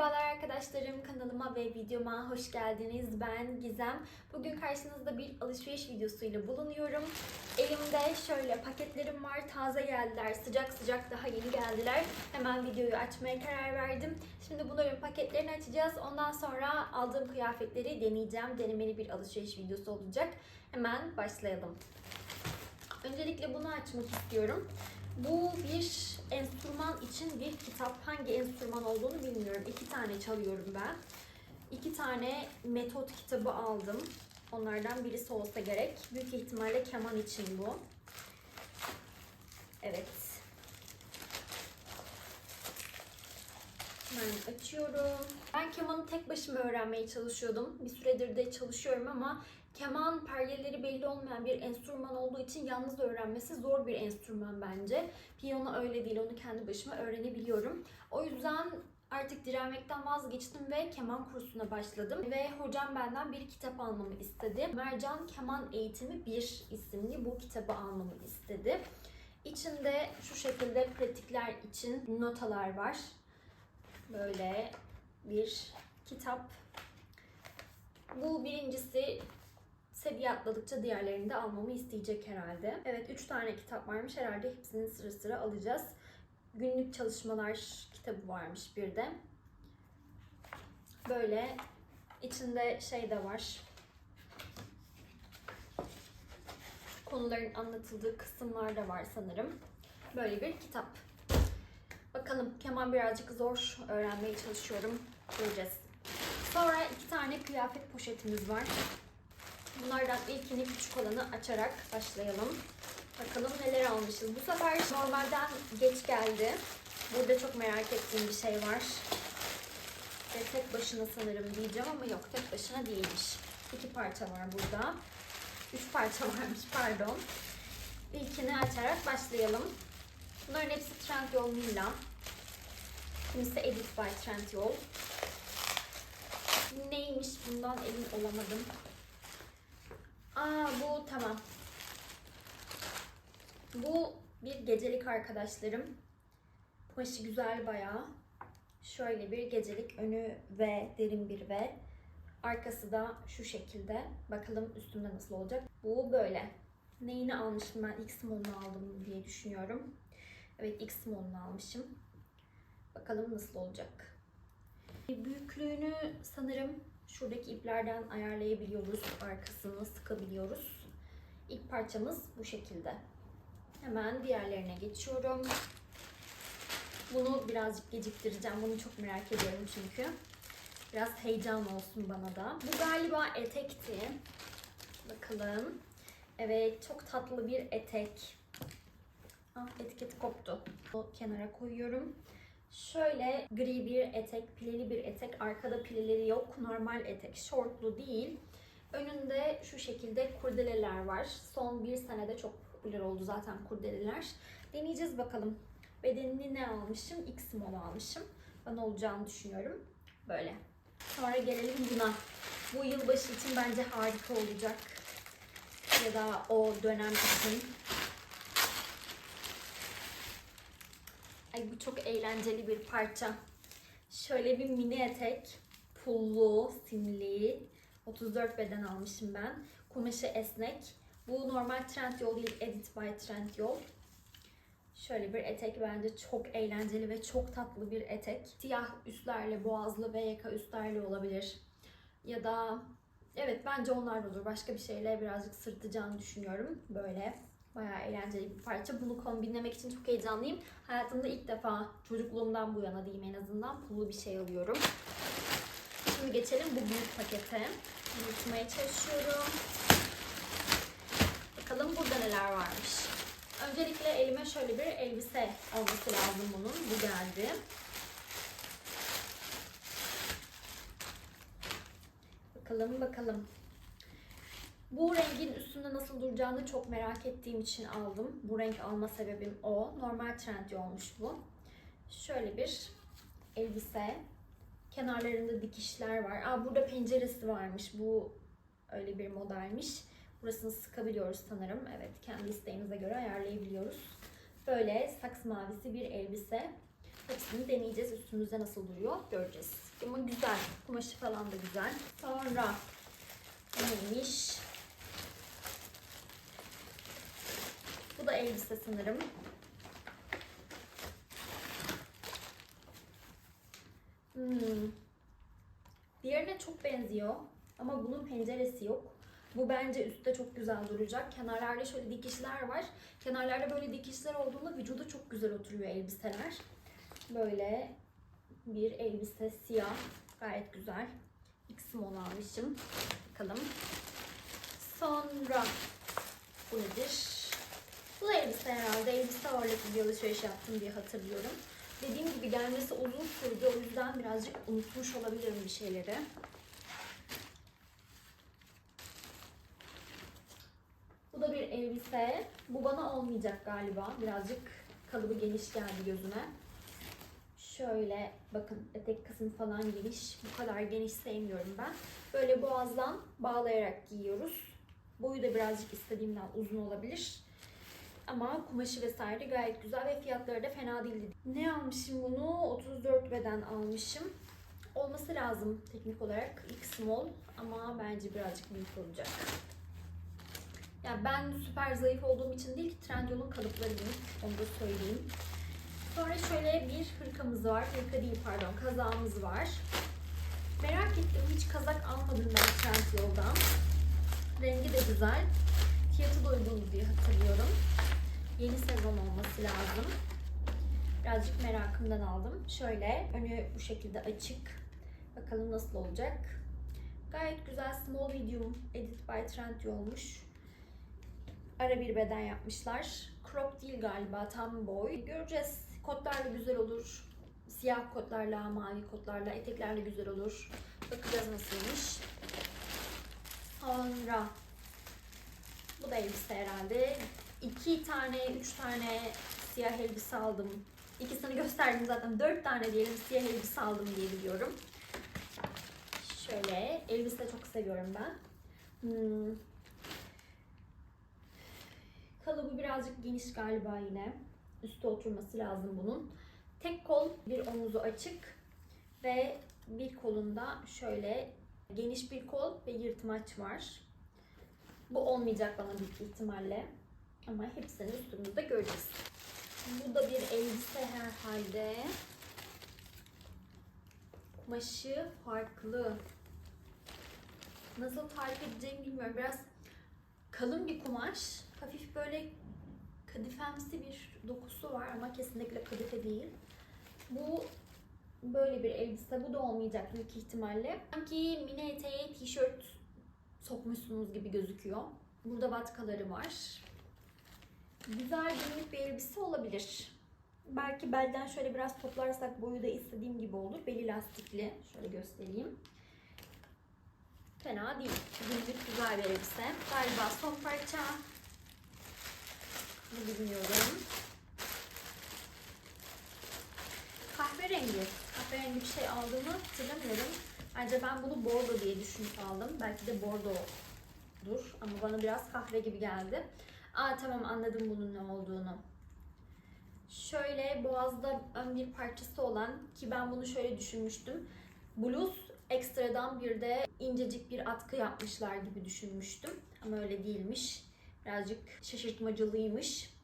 Merhabalar arkadaşlarım kanalıma ve videoma hoş geldiniz. Ben Gizem. Bugün karşınızda bir alışveriş videosuyla bulunuyorum. Elimde şöyle paketlerim var. Taze geldiler. Sıcak sıcak daha yeni geldiler. Hemen videoyu açmaya karar verdim. Şimdi bunların paketlerini açacağız. Ondan sonra aldığım kıyafetleri deneyeceğim. Denemeli bir alışveriş videosu olacak. Hemen başlayalım. Öncelikle bunu açmak istiyorum. Bu bir enstrüman için bir kitap. Hangi enstrüman olduğunu bilmiyorum. İki tane çalıyorum ben. İki tane metot kitabı aldım. Onlardan birisi olsa gerek. Büyük ihtimalle keman için bu. Evet. Ben açıyorum. Ben kemanı tek başıma öğrenmeye çalışıyordum. Bir süredir de çalışıyorum ama keman perdeleri belli olmayan bir enstrüman olduğu için yalnız öğrenmesi zor bir enstrüman bence. Piyano öyle değil, onu kendi başıma öğrenebiliyorum. O yüzden artık direnmekten vazgeçtim ve keman kursuna başladım. Ve hocam benden bir kitap almamı istedi. Mercan Keman Eğitimi 1 isimli bu kitabı almamı istedi. İçinde şu şekilde pratikler için notalar var. Böyle bir kitap. Bu birincisi seviye atladıkça diğerlerini de almamı isteyecek herhalde. Evet 3 tane kitap varmış herhalde hepsini sıra sıra alacağız. Günlük çalışmalar kitabı varmış bir de. Böyle içinde şey de var. Konuların anlatıldığı kısımlar da var sanırım. Böyle bir kitap. Bakalım keman birazcık zor öğrenmeye çalışıyorum. Göreceğiz. Sonra iki tane kıyafet poşetimiz var. Bunlardan ilkini küçük olanı açarak başlayalım. Bakalım neler almışız. Bu sefer normalden geç geldi. Burada çok merak ettiğim bir şey var. Ve tek başına sanırım diyeceğim ama yok tek başına değilmiş. İki parça var burada. Üç parça varmış pardon. İlkini açarak başlayalım. Bunların hepsi Trendyol Milla. Kimisi Edit by Trendyol. Neymiş bundan emin olamadım. Aa bu tamam. Bu bir gecelik arkadaşlarım. Kumaşı güzel bayağı. Şöyle bir gecelik önü ve derin bir ve arkası da şu şekilde. Bakalım üstümde nasıl olacak. Bu böyle. Neyini almışım ben? X modunu aldım diye düşünüyorum. Evet X modunu almışım. Bakalım nasıl olacak. Büyüklüğünü sanırım şuradaki iplerden ayarlayabiliyoruz. Arkasını sıkabiliyoruz. İlk parçamız bu şekilde. Hemen diğerlerine geçiyorum. Bunu birazcık geciktireceğim. Bunu çok merak ediyorum çünkü. Biraz heyecan olsun bana da. Bu galiba etekti. Bakalım. Evet çok tatlı bir etek. Ah etiketi koptu. O kenara koyuyorum. Şöyle gri bir etek, pileli bir etek. Arkada pileleri yok. Normal etek. Şortlu değil. Önünde şu şekilde kurdeleler var. Son bir senede çok popüler oldu zaten kurdeleler. Deneyeceğiz bakalım. Bedenini ne almışım? X mol almışım. Bana olacağını düşünüyorum. Böyle. Sonra gelelim buna. Bu yılbaşı için bence harika olacak. Ya da o dönem için. Ay bu çok eğlenceli bir parça. Şöyle bir mini etek. Pullu, simli. 34 beden almışım ben. Kumaşı esnek. Bu normal Trendyol değil, Edit by Trendyol. Şöyle bir etek bence çok eğlenceli ve çok tatlı bir etek. Siyah üstlerle, boğazlı ve yaka üstlerle olabilir. Ya da evet bence onlar da olur. Başka bir şeyle birazcık sırtacağını düşünüyorum. Böyle bayağı eğlenceli bir parça. Bunu kombinlemek için çok heyecanlıyım. Hayatımda ilk defa çocukluğumdan bu yana diyeyim en azından pullu bir şey alıyorum. Şimdi geçelim bu büyük pakete. Yutmaya çalışıyorum. Bakalım burada neler varmış. Öncelikle elime şöyle bir elbise olması lazım bunun. Bu geldi. Bakalım bakalım. Bu rengin üstünde nasıl duracağını çok merak ettiğim için aldım. Bu renk alma sebebim o. Normal trend olmuş bu. Şöyle bir elbise. Kenarlarında dikişler var. Aa burada penceresi varmış. Bu öyle bir modelmiş. Burasını sıkabiliyoruz sanırım. Evet kendi isteğimize göre ayarlayabiliyoruz. Böyle saks mavisi bir elbise. Hepsini deneyeceğiz. Üstümüzde nasıl duruyor göreceğiz. Ama güzel. Kumaşı falan da güzel. Sonra neymiş? Bu da elbise sanırım. Hmm. Diğerine çok benziyor ama bunun penceresi yok. Bu bence üstte çok güzel duracak. Kenarlarda şöyle dikişler var. Kenarlarda böyle dikişler olduğunda vücuda çok güzel oturuyor elbiseler. Böyle bir elbise siyah. Gayet güzel. X small almışım. Bakalım. Sonra bu nedir? Bu elbise herhalde. Elbise ağırlıklı bir alışveriş yaptım diye hatırlıyorum. Dediğim gibi gelmesi uzun sürdü. O yüzden birazcık unutmuş olabilirim bir şeyleri. Bu da bir elbise. Bu bana olmayacak galiba. Birazcık kalıbı geniş geldi gözüme. Şöyle bakın etek kısmı falan geniş. Bu kadar geniş sevmiyorum ben. Böyle boğazdan bağlayarak giyiyoruz. Boyu da birazcık istediğimden uzun olabilir. Ama kumaşı vesaire gayet güzel ve fiyatları da fena değildi. Ne almışım bunu? 34 beden almışım. Olması lazım teknik olarak. X small ama bence birazcık büyük olacak. Yani ben süper zayıf olduğum için değil ki Trendyol'un kalıpları büyük. Onu da söyleyeyim. Sonra şöyle bir hırkamız var. Hırka değil pardon kazağımız var. Merak ettim hiç kazak almadım ben Trendyol'dan. Rengi de güzel. Fiyatı da uygun diye hatırlıyorum. Yeni sezon olması lazım. Birazcık merakımdan aldım. Şöyle önü bu şekilde açık. Bakalım nasıl olacak. Gayet güzel small medium edit by Trendyol olmuş. Ara bir beden yapmışlar. Crop değil galiba tam boy. Göreceğiz. Kotlar da güzel olur. Siyah kotlarla, mavi kotlarla, eteklerle güzel olur. Bakacağız nasılmış. Sonra bu da elbise herhalde. İki tane, üç tane siyah elbise aldım. İkisini gösterdim zaten. Dört tane diyelim siyah elbise aldım diye biliyorum. Şöyle elbise çok seviyorum ben. Hmm. Kalıbı birazcık geniş galiba yine. Üste oturması lazım bunun. Tek kol, bir omuzu açık ve bir kolunda şöyle geniş bir kol ve yırtmaç var. Bu olmayacak bana büyük ihtimalle. Ama hepsini üstümüzde göreceğiz. Bu da bir elbise herhalde. Kumaşı farklı. Nasıl tarif edeceğimi bilmiyorum. Biraz kalın bir kumaş. Hafif böyle kadifemsi bir dokusu var ama kesinlikle kadife değil. Bu böyle bir elbise. Bu da olmayacak büyük ihtimalle. Sanki mini eteğe tişört sokmuşsunuz gibi gözüküyor. Burada vatkaları var. Güzel günlük bir elbise olabilir. Belki belden şöyle biraz toplarsak boyu da istediğim gibi olur. Beli lastikli. Şöyle göstereyim. Fena değil. Günlük güzel bir elbise. Galiba son parça. Bunu bilmiyorum. Kahverengi. Kahverengi bir şey aldığımı hatırlamıyorum. Ayrıca ben bunu bordo diye düşünüp aldım. Belki de bordodur. Ama bana biraz kahve gibi geldi. Aa tamam anladım bunun ne olduğunu. Şöyle boğazda ön bir parçası olan ki ben bunu şöyle düşünmüştüm. Bluz ekstradan bir de incecik bir atkı yapmışlar gibi düşünmüştüm. Ama öyle değilmiş. Birazcık şaşırtmacılıymış.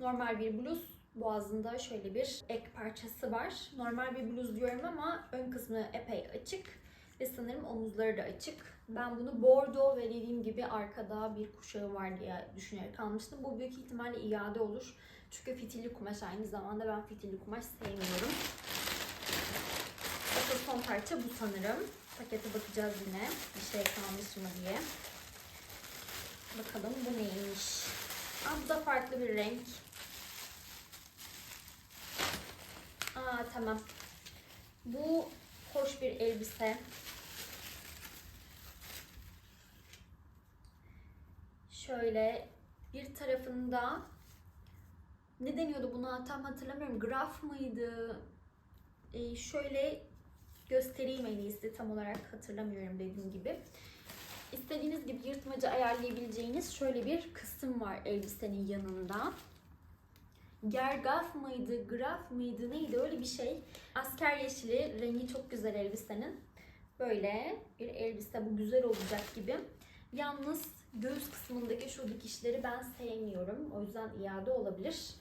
Normal bir bluz boğazında şöyle bir ek parçası var. Normal bir bluz diyorum ama ön kısmı epey açık ve sanırım omuzları da açık. Ben bunu bordo ve dediğim gibi arkada bir kuşağı var diye düşünerek almıştım. Bu büyük ihtimalle iade olur. Çünkü fitilli kumaş aynı zamanda ben fitilli kumaş sevmiyorum. Asıl son parça bu sanırım. Pakete bakacağız yine. Bir şey kalmış mı diye. Bakalım bu neymiş. Aa, bu da farklı bir renk. Aa tamam. Bu hoş bir elbise. Şöyle bir tarafında ne deniyordu buna tam hatırlamıyorum. Graf mıydı? Ee, şöyle göstereyim en iyisi tam olarak hatırlamıyorum dediğim gibi. İstediğiniz gibi yırtmacı ayarlayabileceğiniz şöyle bir kısım var elbisenin yanında. gergaf mıydı, graf mıydı neydi öyle bir şey. Asker yeşili rengi çok güzel elbisenin. Böyle bir elbise bu güzel olacak gibi. Yalnız göğüs kısmındaki şu dikişleri ben sevmiyorum. O yüzden iade olabilir.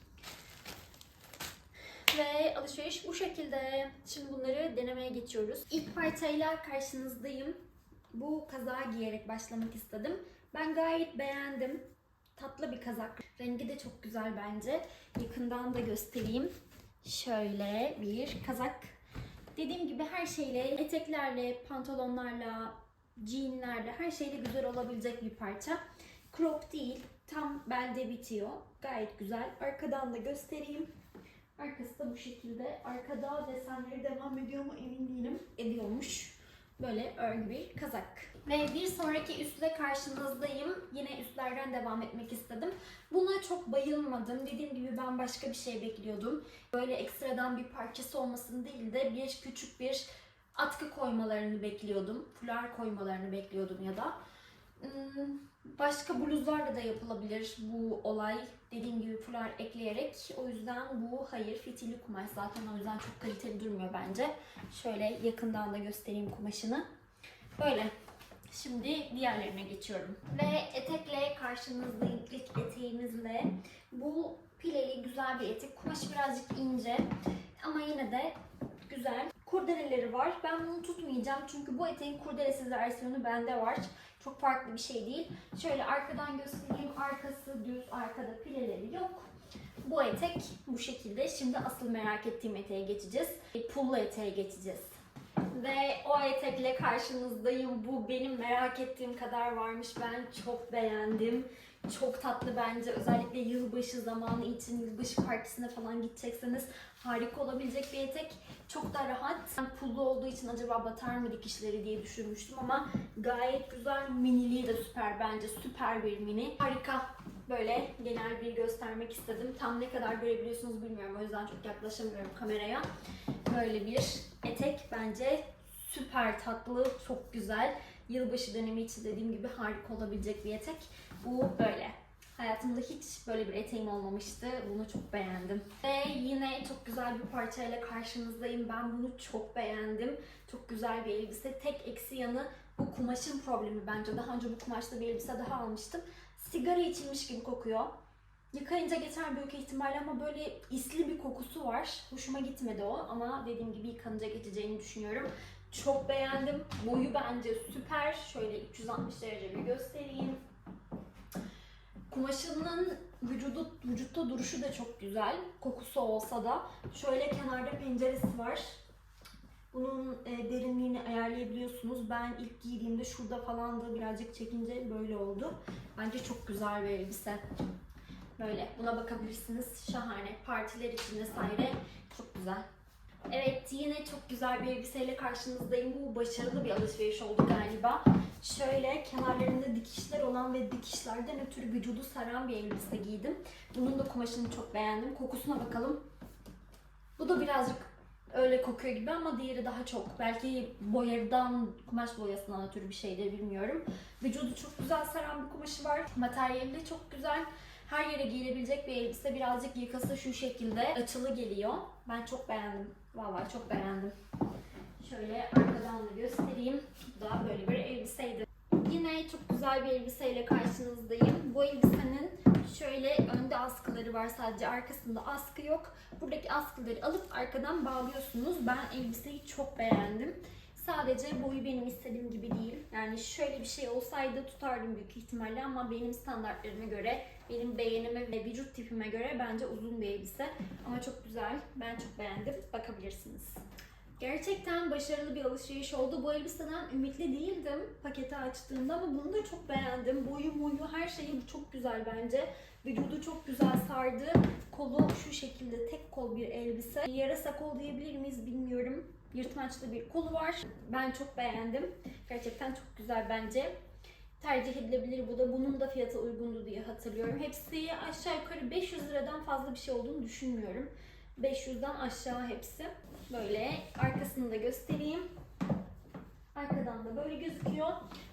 Ve alışveriş bu şekilde. Şimdi bunları denemeye geçiyoruz. İlk parçayla karşınızdayım. Bu kazağı giyerek başlamak istedim. Ben gayet beğendim. Tatlı bir kazak. Rengi de çok güzel bence. Yakından da göstereyim. Şöyle bir kazak. Dediğim gibi her şeyle, eteklerle, pantolonlarla, jeanlerle, her şeyle güzel olabilecek bir parça. Crop değil, tam belde bitiyor. Gayet güzel. Arkadan da göstereyim. Arkası da bu şekilde. Arkada desenleri devam ediyor mu emin değilim. Ediyormuş. Böyle örgü bir kazak. Ve bir sonraki üstle karşınızdayım. Yine üstlerden devam etmek istedim. Buna çok bayılmadım. Dediğim gibi ben başka bir şey bekliyordum. Böyle ekstradan bir parçası olmasını değil de bir küçük bir atkı koymalarını bekliyordum. Fular koymalarını bekliyordum ya da. Başka bluzlarla da yapılabilir bu olay. Dediğim gibi fular ekleyerek. O yüzden bu hayır fitili kumaş zaten o yüzden çok kaliteli durmuyor bence. Şöyle yakından da göstereyim kumaşını. Böyle. Şimdi diğerlerine geçiyorum. Ve etekle karşınızdayım ilk eteğimizle. Bu pileli güzel bir etek. Kumaşı birazcık ince ama yine de güzel. Kurdeleleri var. Ben bunu tutmayacağım çünkü bu eteğin kurdelesiz versiyonu bende var. Çok farklı bir şey değil. Şöyle arkadan göstereyim. Arkası düz, arkada pileleri yok. Bu etek bu şekilde. Şimdi asıl merak ettiğim eteğe geçeceğiz. Pullu eteğe geçeceğiz. Ve o etekle karşınızdayım. Bu benim merak ettiğim kadar varmış. Ben çok beğendim. Çok tatlı bence. Özellikle yılbaşı zamanı için yılbaşı partisine falan gidecekseniz harika olabilecek bir etek. Çok da rahat. Ben pullu olduğu için acaba batar mı dikişleri diye düşünmüştüm ama gayet güzel. Miniliği de süper bence. Süper bir mini. Harika. Böyle genel bir göstermek istedim. Tam ne kadar görebiliyorsunuz bilmiyorum. O yüzden çok yaklaşamıyorum kameraya. Böyle bir etek bence süper tatlı, çok güzel. Yılbaşı dönemi için dediğim gibi harika olabilecek bir etek. Bu böyle. Hayatımda hiç böyle bir eteğim olmamıştı. Bunu çok beğendim. Ve yine çok güzel bir parçayla karşınızdayım. Ben bunu çok beğendim. Çok güzel bir elbise. Tek eksi yanı bu kumaşın problemi bence. Daha önce bu kumaşta bir elbise daha almıştım. Sigara içilmiş gibi kokuyor. Yıkayınca geçer büyük ihtimalle ama böyle isli bir kokusu var. Hoşuma gitmedi o ama dediğim gibi yıkanınca geçeceğini düşünüyorum. Çok beğendim. Boyu bence süper. Şöyle 360 derece bir göstereyim. Kumaşının vücudu, vücutta duruşu da çok güzel. Kokusu olsa da. Şöyle kenarda penceresi var. Bunun e, derinliğini ayarlayabiliyorsunuz. Ben ilk giydiğimde şurada falan da birazcık çekince böyle oldu. Bence çok güzel bir elbise. Böyle buna bakabilirsiniz. Şahane. Partiler için vesaire çok güzel. Evet yine çok güzel bir elbiseyle karşınızdayım. Bu başarılı bir alışveriş oldu galiba. Şöyle kenarlarında dikişler olan ve dikişlerden ötürü vücudu saran bir elbise giydim. Bunun da kumaşını çok beğendim. Kokusuna bakalım. Bu da birazcık öyle kokuyor gibi ama diğeri daha çok. Belki boyadan, kumaş boyasından ötürü bir şeydir bilmiyorum. Vücudu çok güzel saran bir kumaşı var. Materyali de çok güzel. Her yere giyilebilecek bir elbise. Birazcık yakası şu şekilde açılı geliyor. Ben çok beğendim. Vallahi çok beğendim. Şöyle arkadan da göstereyim. Bu da böyle bir elbiseydi. Yine çok güzel bir elbiseyle karşınızdayım. Bu elbisenin şöyle önde askıları var sadece arkasında askı yok. Buradaki askıları alıp arkadan bağlıyorsunuz. Ben elbiseyi çok beğendim. Sadece boyu benim istediğim gibi değil. Yani şöyle bir şey olsaydı tutardım büyük ihtimalle ama benim standartlarıma göre, benim beğenime ve vücut tipime göre bence uzun bir elbise. Ama çok güzel. Ben çok beğendim. Bakabilirsiniz. Gerçekten başarılı bir alışveriş oldu. Bu elbiseden ümitli değildim paketi açtığımda ama bunu da çok beğendim. Boyu boyu her şeyi çok güzel bence. Vücudu çok güzel sardı. Kolu şu şekilde tek kol bir elbise. Yarasa kol diyebilir miyiz bilmiyorum. Yırtmaçlı bir kolu var. Ben çok beğendim. Gerçekten çok güzel bence. Tercih edilebilir bu da. Bunun da fiyatı uygundu diye hatırlıyorum. Hepsi aşağı yukarı 500 liradan fazla bir şey olduğunu düşünmüyorum. 500'den aşağı hepsi. Böyle arkasını da göstereyim. Arkadan da böyle gözüküyor.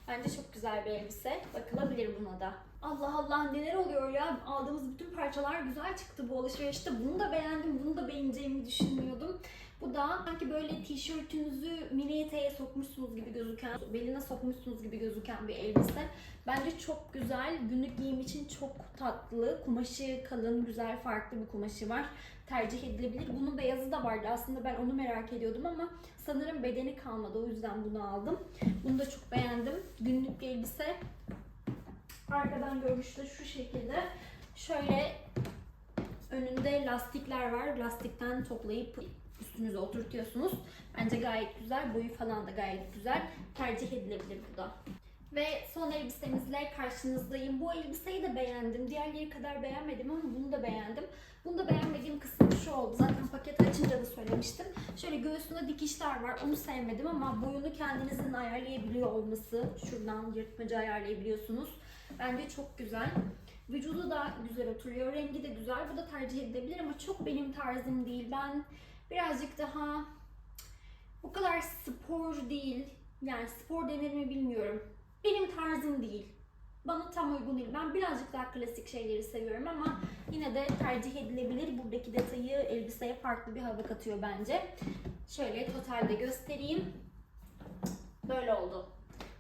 Bence çok güzel bir elbise. Bakılabilir buna da. Allah Allah neler oluyor ya. Aldığımız bütün parçalar güzel çıktı bu alışverişte. Bunu da beğendim. Bunu da beğeneceğimi düşünmüyordum. Bu da sanki böyle tişörtünüzü mini sokmuşsunuz gibi gözüken, beline sokmuşsunuz gibi gözüken bir elbise. Bence çok güzel. Günlük giyim için çok tatlı. Kumaşı kalın, güzel, farklı bir kumaşı var. Tercih edilebilir. Bunun beyazı da vardı. Aslında ben onu merak ediyordum ama sanırım bedeni kalmadı. O yüzden bunu aldım. Bunu da çok beğendim. Günlük bir elbise. Arkadan görünüşte şu şekilde. Şöyle önünde lastikler var. Lastikten toplayıp üstünüze oturtuyorsunuz. Bence gayet güzel. Boyu falan da gayet güzel. Tercih edilebilir bu da. Ve son elbisemizle karşınızdayım. Bu elbiseyi de beğendim. Diğerleri kadar beğenmedim ama bunu da beğendim. Bunu da beğenmediğim kısmı şu oldu. Zaten paket açınca da söylemiştim. Şöyle göğsünde dikişler var. Onu sevmedim ama boyunu kendinizin ayarlayabiliyor olması. Şuradan yırtmacı ayarlayabiliyorsunuz. Bence çok güzel. Vücudu da güzel oturuyor. Rengi de güzel. Bu da tercih edilebilir ama çok benim tarzım değil. Ben birazcık daha o kadar spor değil. Yani spor denir mi bilmiyorum. Benim tarzım değil. Bana tam uygun değil. Ben birazcık daha klasik şeyleri seviyorum ama yine de tercih edilebilir. Buradaki detayı elbiseye farklı bir hava katıyor bence. Şöyle totalde göstereyim. Böyle oldu.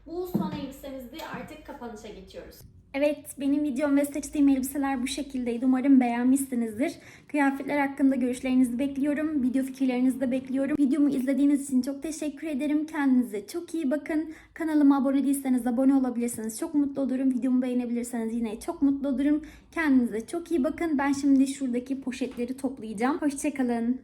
Bu son elbisemizdi. Artık kapanışa geçiyoruz. Evet, benim videom ve seçtiğim elbiseler bu şekildeydi. Umarım beğenmişsinizdir. Kıyafetler hakkında görüşlerinizi bekliyorum. Video fikirlerinizi de bekliyorum. Videomu izlediğiniz için çok teşekkür ederim. Kendinize çok iyi bakın. Kanalıma abone değilseniz abone olabilirsiniz. Çok mutlu olurum. Videomu beğenebilirseniz yine çok mutlu olurum. Kendinize çok iyi bakın. Ben şimdi şuradaki poşetleri toplayacağım. Hoşçakalın.